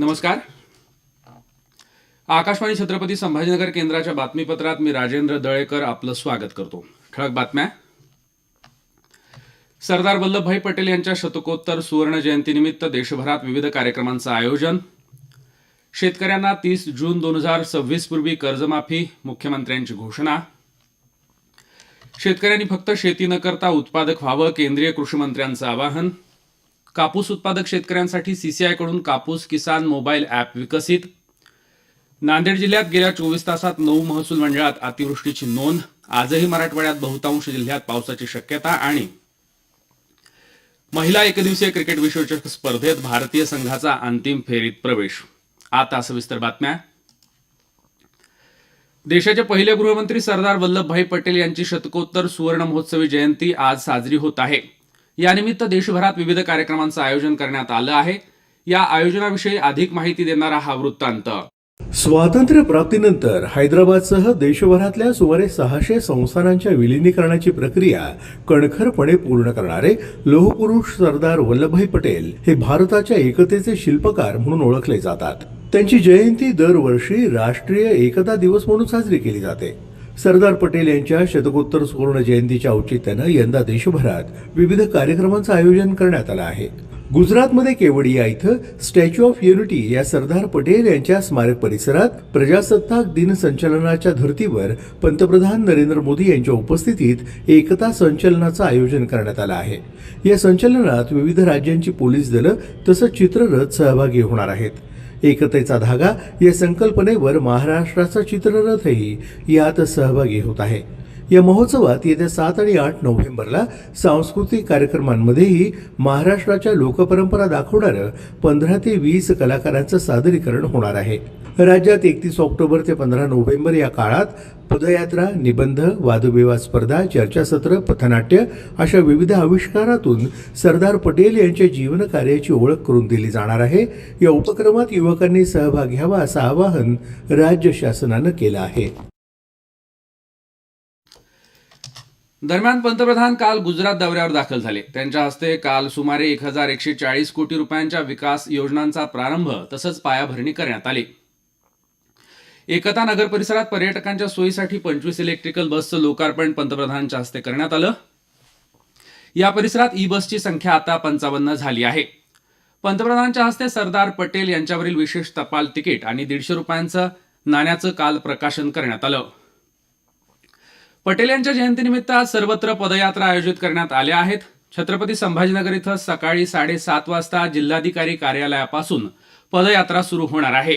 नमस्कार. आकाशवाणी छत्रपती संभाजीनगर केंद्राच्या बातमीपत्रात मी राजेंद्र दळेकर आपलं स्वागत करतो. ठळक बातम्या. सरदार वल्लभभाई पटेल यांच्या शतकोत्तर सुवर्ण जयंतीनिमित्त देशभरात विविध कार्यक्रमांचं आयोजन. शेतकऱ्यांना तीस जून दोन हजार सव्वीस पूर्वी कर्जमाफी मुख्यमंत्र्यांची घोषणा. शेतकऱ्यांनी फक्त शेती न करता उत्पादक व्हावं केंद्रीय कृषी मंत्र्यांचं आवाहन. कापूस उत्पादक शेतकऱ्यांसाठी सीसीआयकडून कापूस किसान मोबाईल ॲप विकसित. नांदेड जिल्ह्यात गेल्या चोवीस तासात नऊ महसूल मंडळात अतिवृष्टीची नोंद. आजही मराठवाड्यात बहुतांश जिल्ह्यात पावसाची शक्यता आणि महिला एकदिवसीय क्रिकेट विश्वचषक स्पर्धेत भारतीय संघाचा अंतिम फेरीत प्रवेश. आता सविस्तर बातम्या. देशाचे पहिले गृहमंत्री सरदार वल्लभभाई पटेल यांची शतकोत्तर सुवर्ण महोत्सवी जयंती आज साजरी होत आहे. यानिमित्त देशभरात विविध कार्यक्रमांचं आयोजन करण्यात आलं आहे. या आयोजनाविषयी अधिक माहिती देणारा हा वृत्तांत. स्वातंत्र्य प्राप्तीनंतर हैदराबादसह देशभरातल्या सुमारे सहाशे संस्थानांच्या विलिनीकरणाची प्रक्रिया कणखरपणे पूर्ण करणारे लोहपुरुष सरदार वल्लभभाई पटेल हे भारताच्या एकतेचे शिल्पकार म्हणून ओळखले जातात. त्यांची जयंती दरवर्षी राष्ट्रीय एकता दिवस म्हणून साजरी केली जाते. सरदार पटेल यांच्या शतकोत्तर सुवर्ण जयंतीच्या औचित्यानं यंदा देशभरात विविध कार्यक्रमांचं आयोजन करण्यात आलं आहे. गुजरातमध्ये केवडिया इथं स्टॅच्यू ऑफ युनिटी या सरदार पटेल यांच्या स्मारक परिसरात प्रजासत्ताक दिन संचलनाच्या धर्तीवर पंतप्रधान नरेंद्र मोदी यांच्या उपस्थितीत एकता संचलनाचं आयोजन करण्यात आलं आहे. या संचलनात विविध राज्यांची पोलीस दलं तसंच चित्ररथ सहभागी होणार आहेत. एकतेचा धागा या संकल्पनेवर महाराष्ट्राचा चित्ररथही यात सहभागी होत आहे. या महोत्सवात येत्या सात आणि आठ नोव्हेंबरला सांस्कृतिक कार्यक्रमांमध्येही महाराष्ट्राच्या लोकपरंपरा दाखवणारं पंधरा ते वीस कलाकारांचं सादरीकरण होणार आहे. राज्यात एकतीस ऑक्टोबर ते पंधरा नोव्हेंबर या काळात पदयात्रा निबंध वादविवाद स्पर्धा चर्चासत्र पथनाट्य अशा विविध आविष्कारातून सरदार पटेल यांच्या जीवनकार्याची ओळख करून दिली जाणार आहे. या उपक्रमात युवकांनी सहभाग घ्यावा असं आवाहन राज्य शासनानं केलं आहे. दरम्यान पंतप्रधान काल गुजरात दौऱ्यावर दाखल झाले. त्यांच्या हस्ते काल सुमारे एक हजार एकशे चाळीस कोटी रुपयांच्या विकास योजनांचा प्रारंभ तसंच पायाभरणी करण्यात आली. एकता नगर परिसरात पर्यटकांच्या सोयीसाठी पंचवीस इलेक्ट्रिकल बसचं लोकार्पण पंतप्रधानांच्या हस्ते करण्यात आलं. या परिसरात ई बसची संख्या आता पंचावन्न झाली आहे. पंतप्रधानांच्या हस्ते सरदार पटेल यांच्यावरील विशेष टपाल तिकीट आणि दीडशे रुपयांचं नाण्याचं काल प्रकाशन करण्यात आलं. पटेल यांच्या जयंतीनिमित्त आज सर्वत्र पदयात्रा आयोजित करण्यात आल्या आहेत. छत्रपती संभाजीनगर इथं सकाळी साडेसात वाजता जिल्हाधिकारी कार्यालयापासून पदयात्रा सुरू होणार आहे.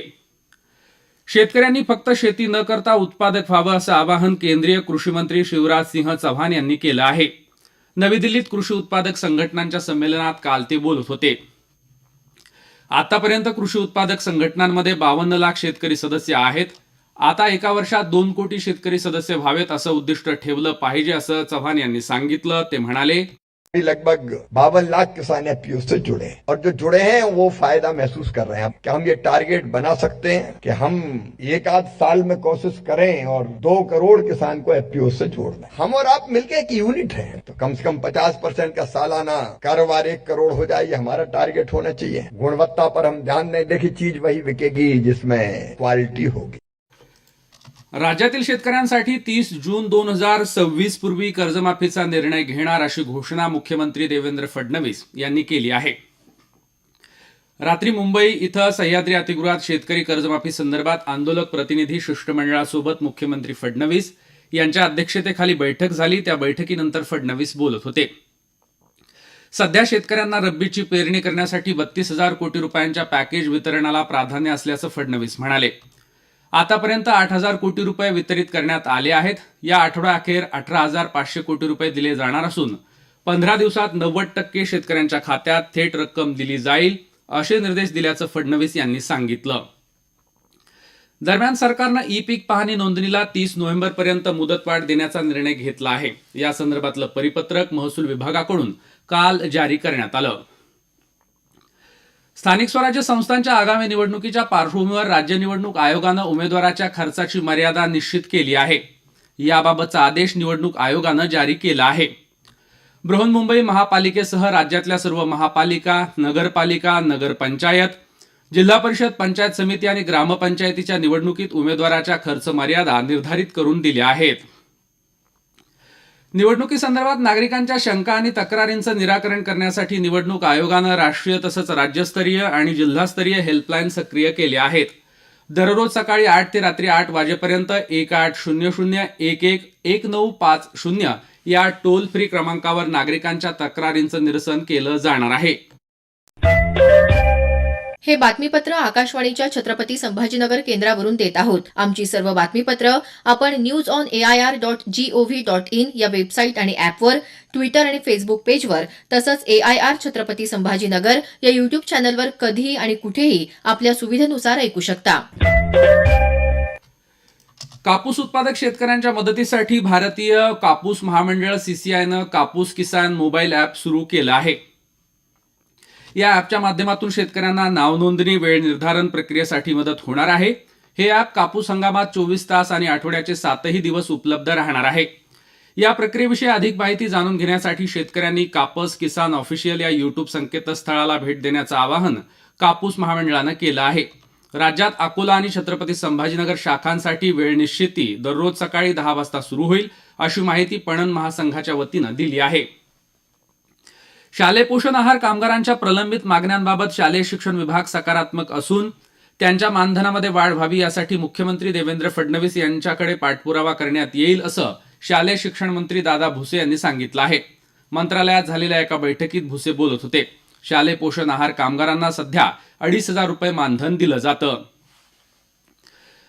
शेतकऱ्यांनी फक्त शेती न करता उत्पादक व्हावं असं आवाहन केंद्रीय कृषी मंत्री शिवराज सिंह चव्हाण यांनी केलं आहे. नवी दिल्लीत कृषी उत्पादक संघटनांच्या संमेलनात काल ते बोलत होते. आतापर्यंत कृषी उत्पादक संघटनांमध्ये बावन्न लाख शेतकरी सदस्य आहेत. आता एका वर्षात दोन कोटी शेतकरी सदस्य व्हावेत असं उद्दिष्ट ठेवलं पाहिजे असं चव्हाण यांनी सांगितलं. ते म्हणाले लगभग बावन लाख किसान एफपीओ से जुड़े हैं और जो जुड़े हैं, वो फ़ायदा महसूस कर रहे हैं। कि हम ये टारगेट बना सकते हैं? कि हम एक आध साल में कोशिश करें और दो करोड़ किसान को एफपीओ से जोड़ दें। हम और आप मिलके एक यूनिट हैं। तो कम से कम पचास परसेंट का सालाना कारोबार एक करोड़ हो जाए, ये हमारा टारगेट होना चाहिए। गुणवत्ता पर हम ध्यान दें देखिए, चीज़ वही बिकेगी जिसमें क्वालिटी होगी। राज्यातील शेतकऱ्यांसाठी तीस जून दोन हजार सव्वीस पूर्वी कर्जमाफीचा निर्णय घेणार अशी घोषणा मुख्यमंत्री देवेंद्र फडणवीस यांनी केली आहे. रात्री मुंबई इथं सह्याद्री अतिगृहात शेतकरी कर्जमाफी संदर्भात आंदोलक प्रतिनिधी शिष्टमंडळासोबत मुख्यमंत्री फडणवीस यांच्या अध्यक्षतेखाली बैठक झाली. त्या बैठकीनंतर फडणवीस बोलत होते. सध्या शेतकऱ्यांना रब्बीची पेरणी करण्यासाठी बत्तीस हजार कोटी रुपयांच्या पॅकेज वितरणाला प्राधान्य असल्याचं फडणवीस म्हणाले. आतापर्यंत आठ हजार कोटी रुपये वितरित करण्यात आले आहेत. या आठवड्याअखेर अठरा हजार पाचशे कोटी रुपये दिले जाणार असून पंधरा दिवसात नव्वद टक्के शेतकऱ्यांच्या खात्यात थेट रक्कम दिली जाईल असे निर्देश दिल्याचं फडणवीस यांनी सांगितलं. दरम्यान सरकारनं ई पीक पाहणी नोंदणीला तीस नोव्हेंबरपर्यंत मुदतवाढ देण्याचा निर्णय घेतला आहे. या संदर्भातलं परिपत्रक महसूल विभागाकडून काल जारी करण्यात आलं. स्थानिक स्वराज्य संस्थांच्या आगामी निवडणुकीच्या पार्श्वभूमीवर राज्य निवडणूक आयोगानं उमेदवाराच्या खर्चाची मर्यादा निश्चित केली आहे. याबाबतचा आदेश निवडणूक आयोगानं जारी केला आहे. बृहन्मुंबई महापालिकेसह राज्यातल्या सर्व महापालिका नगरपालिका नगरपंचायत जिल्हा परिषद पंचायत समिती आणि ग्रामपंचायतीच्या निवडणुकीत उमेदवाराच्या खर्च मर्यादा निर्धारित करून दिल्या आहेत. निवडणुकीसंदर्भात नागरिकांच्या शंका आणि तक्रारींचं निराकरण करण्यासाठी निवडणूक आयोगानं राष्ट्रीय तसंच राज्यस्तरीय आणि जिल्हास्तरीय हेल्पलाईन सक्रिय केल्या आहेत. दररोज सकाळी आठ ते रात्री आठ वाजेपर्यंत एक आठ शून्य शून्य एक एक एक नऊ पाच शून्य या टोल फ्री क्रमांकावर नागरिकांच्या तक्रारींचं निरसन केलं जाणार आहे. हे बातमीपत्र आकाशवाणीच्या छत्रपती संभाजीनगर केंद्रावरून देत आहोत. आमची सर्व बातमीपत्र आपण news on AIR dot gov dot in या वेबसाईट आणि ॲपवर ट्विटर आणि फेसबुक पेजवर तसंच एआयआर छत्रपती संभाजीनगर या युट्यूब चॅनलवर कधीही आणि कुठेही आपल्या सुविधेनुसार ऐकू शकता. कापूस उत्पादक शेतकऱ्यांच्या मदतीसाठी भारतीय कापूस महामंडळ सीसीआयनं कापूस किसान मोबाईल ॲप सुरू केलं आहे. या ॲपच्या माध्यमातून शेतकऱ्यांना नाव नोंदणी वेळ निर्धारण प्रक्रियेसाठी मदत होणार आहे. हे ॲप कापूस हंगामात चोवीस तास आणि आठवड्याचे सातही दिवस उपलब्ध राहणार आहे. या प्रक्रियेविषयी अधिक माहिती जाणून घेण्यासाठी शेतकऱ्यांनी कापस किसान ऑफिशियल या युट्यूब संकेतस्थळाला भेट देण्याचं आवाहन कापूस महामंडळानं केलं आहे. राज्यात अकोला आणि छत्रपती संभाजीनगर शाखांसाठी वेळ निश्चिती दररोज सकाळी दहा वाजता सुरू होईल अशी माहिती पणन महासंघाच्या वतीनं दिली आहे. शालेय पोषण आहार कामगारांच्या प्रलंबित मागण्यांबाबत शालेय शिक्षण विभाग सकारात्मक असून त्यांच्या मानधनामध्ये वाढ व्हावी यासाठी मुख्यमंत्री देवेंद्र फडणवीस यांच्याकडे पाठपुरावा करण्यात येईल असं शालेय शिक्षण मंत्री दादा भुसे यांनी सांगितलं आहे. मंत्रालयात झालेल्या एका बैठकीत भुसे बोलत होते. शालेय पोषण आहार कामगारांना सध्या अडीच हजार रुपये मानधन दिलं जातं.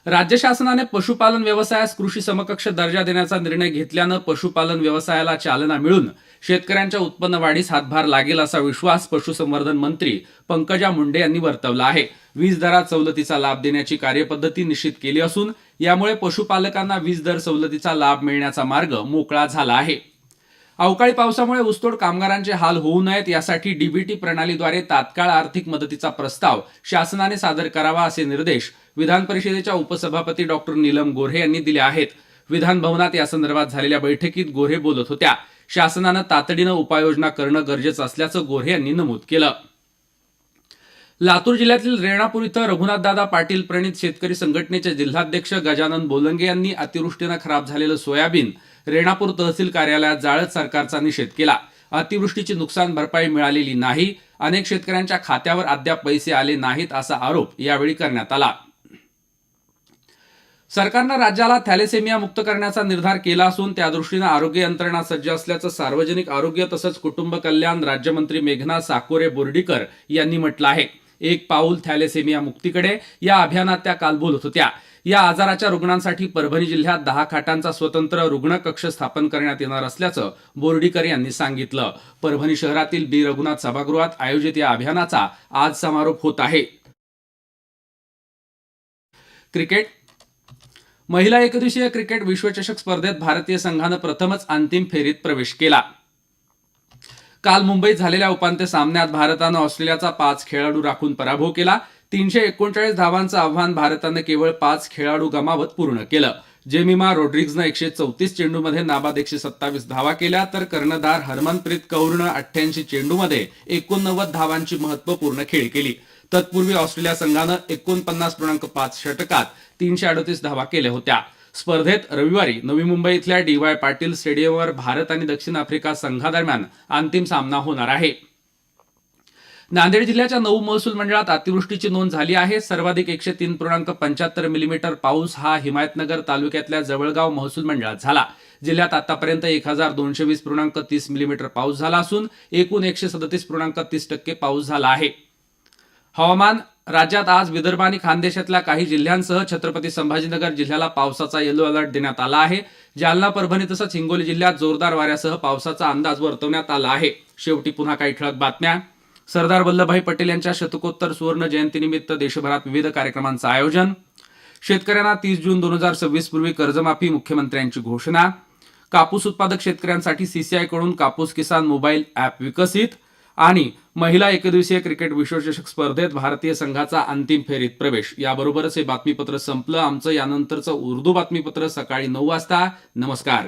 राज्य शासनाने पशुपालन व्यवसायास कृषी समकक्ष दर्जा देण्याचा निर्णय घेतल्यानं पशुपालन व्यवसायाला चालना मिळून शेतकऱ्यांच्या उत्पन्न वाढीस हातभार लागेल असा विश्वास पशुसंवर्धन मंत्री पंकजा मुंडे यांनी वर्तवला आहे. वीज दरात सवलतीचा लाभ देण्याची कार्यपद्धती निश्चित केली असून यामुळे पशुपालकांना वीज दर सवलतीचा लाभ मिळण्याचा मार्ग मोकळा झाला आहे. अवकाळी पावसामुळे ऊसतोड कामगारांचे हाल होऊ नयेत यासाठी डीबीटी प्रणालीद्वारे तात्काळ आर्थिक मदतीचा प्रस्ताव शासनाने सादर करावा असे निर्देश विधान परिषदेच्या उपसभापती डॉक्टर नीलम गोऱ्हे यांनी दिले आहेत. विधान भवनात यासंदर्भात झालेल्या बैठकीत गोऱ्हे बोलत होत्या. शासनानं तातडीनं उपाययोजना करणं गरजेचं असल्याचं गोऱ्हे यांनी नमूद केलं. लातूर जिल्ह्यातील रेणापूर इथं रघुनाथदादा पाटील प्रणित शेतकरी संघटनेचे जिल्हाध्यक्ष गजानन बोलंगे यांनी अतिवृष्टीनं खराब झालेलं सोयाबीन रेणापूर तहसील कार्यालयात जाळत सरकारचा निषेध केला. अतिवृष्टीची नुकसान भरपाई मिळालेली नाही. अनेक शेतकऱ्यांच्या खात्यावर अद्याप पैसे आले नाहीत असा आरोप यावेळी करण्यात आला. सरकारनं राज्याला थॅलेसेमिया मुक्त करण्याचा निर्धार केला असून त्यादृष्टीनं आरोग्य यंत्रणा सज्ज असल्याचं सार्वजनिक आरोग्य तसंच कुटुंब कल्याण राज्यमंत्री मेघना साकोरे बोर्डीकर यांनी म्हटलं आहे. एक पाऊल थॅलेसेमिया मुक्तीकडे. या अभियानात त्या काल बोलत होत्या. या आजाराच्या रुग्णांसाठी परभणी जिल्ह्यात दहा खाटांचा स्वतंत्र रुग्ण कक्ष स्थापन करण्यात येणार असल्याचं बोर्डीकर यांनी सांगितलं. परभणी शहरातील बी. रघुनाथ सभागृहात आयोजित या अभियानाचा आज समारोप होत आहे. क्रिकेट. महिला एकदिवसीय क्रिकेट विश्वचषक स्पर्धेत भारतीय संघानं प्रथमच अंतिम फेरीत प्रवेश केला. काल मुंबईत झालेल्या उपांत्य सामन्यात भारतानं ऑस्ट्रेलियाचा पाच खेळाडू राखून पराभव केला. तीनशे एकोणचाळीस धावांचं आव्हान भारतानं केवळ पाच खेळाडू गमावत पूर्ण केलं. जेमिमा रोड्रिग्जनं एकशे चौतीस चेंडूमध्ये नाबाद एकशे सत्तावीस धावा केल्या तर कर्णधार हरमनप्रीत कौरनं अठ्ठ्याऐंशी चेंडूमध्ये एकोणनव्वद धावांची महत्त्वपूर्ण खेळ केली. तत्पूर्वी ऑस्ट्रेलिया संघानं एकोणपन्नास पूर्णांक पाच षटकात तीनशे अडतीस धावा केल्या होत्या. स्पर्धेत रविवारी नवी मुंबई इथल्या डी वाय पाटील स्टेडियमवर भारत आणि दक्षिण आफ्रिका संघादरम्यान अंतिम सामना होणार आहे. नांदेड जिल्ह्याच्या नऊ महसूल मंडळात अतिवृष्टीची नोंद झाली आहे. सर्वाधिक एकशे तीन पूर्णांक पंच्याहत्तर मिलीमीटर पाऊस हा हिमायतनगर तालुक्यातल्या जवळगाव महसूल मंडळात झाला. जिल्ह्यात आतापर्यंत एक हजार दोनशे वीस पूर्णांक तीस मिलीमीटर पाऊस झाला असून एकूण एकशे सदतीस पूर्णांक तीस टक्के पाऊस झाला आहे. हवामान राज्यात आज विदर्भ आणि खानदेशातल्या काही जिल्ह्यांसह छत्रपती संभाजीनगर जिल्ह्याला पावसाचा येलो अलर्ट देण्यात आला आहे. जालना परभणी तसंच हिंगोली जिल्ह्यात जोरदार वाऱ्यासह पावसाचा अंदाज वर्तवण्यात आला आहे. शेवटी पुन्हा काही ठळक बातम्या. सरदार वल्लभभाई पटेल यांच्या शतकोत्तर सुवर्ण जयंतीनिमित्त देशभरात विविध कार्यक्रमांचं आयोजन. शेतकऱ्यांना तीस जून दोन हजार सव्वीस पूर्वी कर्जमाफी मुख्यमंत्र्यांची घोषणा. कापूस उत्पादक शेतकऱ्यांसाठी सीसीआयकडून कापूस किसान मोबाईल ॲप विकसित. आणि महिला एकदिवसीय क्रिकेट विश्वचषक स्पर्धेत भारतीय संघाचा अंतिम फेरीत प्रवेश. याबरोबरच हे बातमीपत्र संपलं. आमचं यानंतरचं उर्दू बातमीपत्र सकाळी नऊ वाजता. नमस्कार.